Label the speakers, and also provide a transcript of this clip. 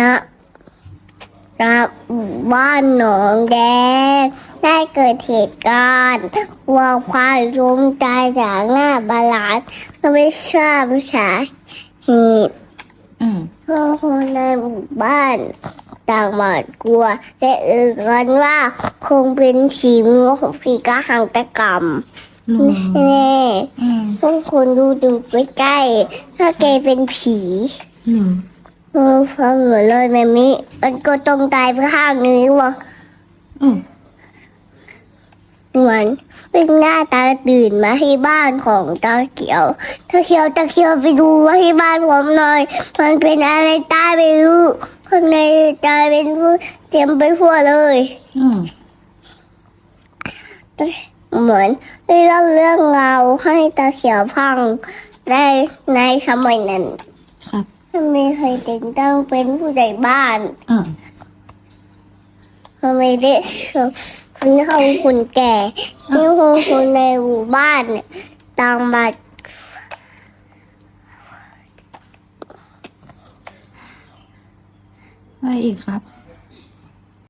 Speaker 1: นะนะบ้านหนองแดงได้เกิดเหตุการณ์วัวควายล้มตายจากหน้าบาลานก็ไม่ทราบสาเหตุ
Speaker 2: อืม
Speaker 1: เพราะคนในหมู่บ้านต่างหวาดกลัวและเอื่นกันว่าคงเป็นสีมือของผีกระหังตะกรรม
Speaker 2: หรอ
Speaker 1: แน่
Speaker 2: อืม
Speaker 1: พวกคนดูดูใกล้ๆถ้าแกเป็นผี
Speaker 2: เหรอ
Speaker 1: เออฟังเหมือนเลยแม่มิมันก็ต้องตายไปข้างนี้วะ
Speaker 2: อืม
Speaker 1: เหมือนเป็นหน้าตาตื่นมาที่บ้านของตาเขียวตาเขียวตาเขียวไปดูว่าที่บ้านผมหน่อย มันเป็นอะไรตายไม่รู้ข้างในตายเป็นผู้เต็มไปทั่วเลย
Speaker 2: อืม
Speaker 1: เหมือนได้เล่าเรื่องเงาให้ตาเขียวฟังได้ในสมัยนั้น
Speaker 2: ครับ
Speaker 1: ไม่เคยแต่งตั้งเป็นผู้ใหญ่บ้าน
Speaker 2: อ่า
Speaker 1: ทำไมได้คนเฒ่าคนแก่นี่คือคนในหมู่บ้านเนี่ยต่างมา
Speaker 2: อะไรอีกครับ